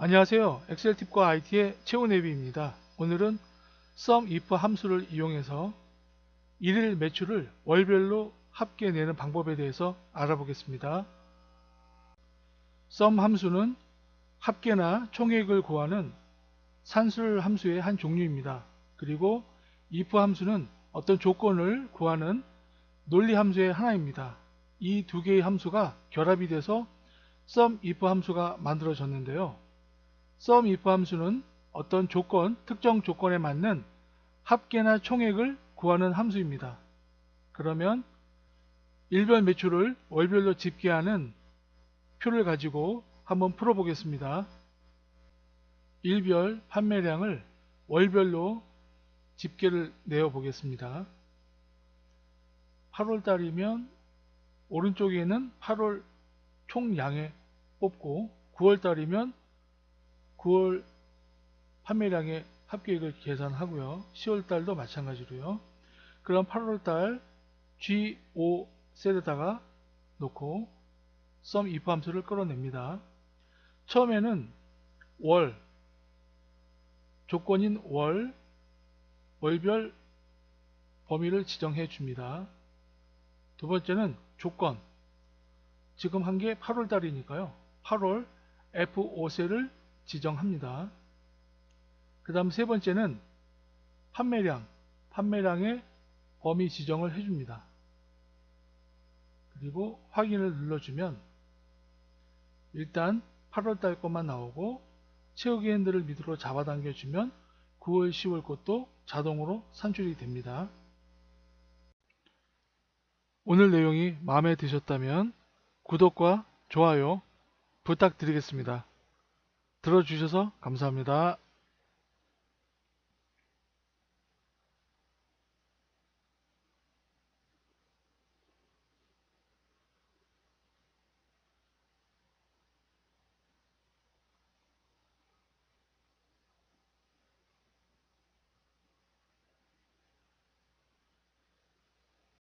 안녕하세요. 엑셀 팁과 IT의 최훈예비입니다. 오늘은 SUMIF 함수를 이용해서 일일 매출을 월별로 합계 내는 방법에 대해서 알아보겠습니다. SUM 함수는 합계나 총액을 구하는 산술 함수의 한 종류입니다. 그리고 if 함수는 어떤 조건을 구하는 논리 함수의 하나입니다. 이 두 개의 함수가 결합이 돼서 SUMIF 함수가 만들어졌는데요. SUMIF 함수는 어떤 조건, 특정 조건에 맞는 합계나 총액을 구하는 함수입니다. 그러면 일별 매출을 월별로 집계하는 표를 가지고 한번 풀어보겠습니다. 일별 판매량을 월별로 집계를 내어 보겠습니다. 8월 달이면 오른쪽에는 8월 총량에 뽑고 9월 달이면 9월 판매량의 합계액을 계산하고요. 10월 달도 마찬가지로요. 그럼 8월 달 G5 셀에다가 놓고 sum if 함수를 끌어냅니다. 처음에는 월 조건인 월 월별 범위를 지정해 줍니다. 두 번째는 조건 지금 한 게 8월 달이니까요. 8월 F5셀을 지정합니다. 그 다음 세 번째는 판매량, 판매량의 범위 지정을 해줍니다. 그리고 확인을 눌러주면 일단 8월달 것만 나오고 채우기 핸들을 밑으로 잡아당겨주면 9월, 10월 것도 자동으로 산출이 됩니다. 오늘 내용이 마음에 드셨다면 구독과 좋아요 부탁드리겠습니다. 들어주셔서 감사합니다.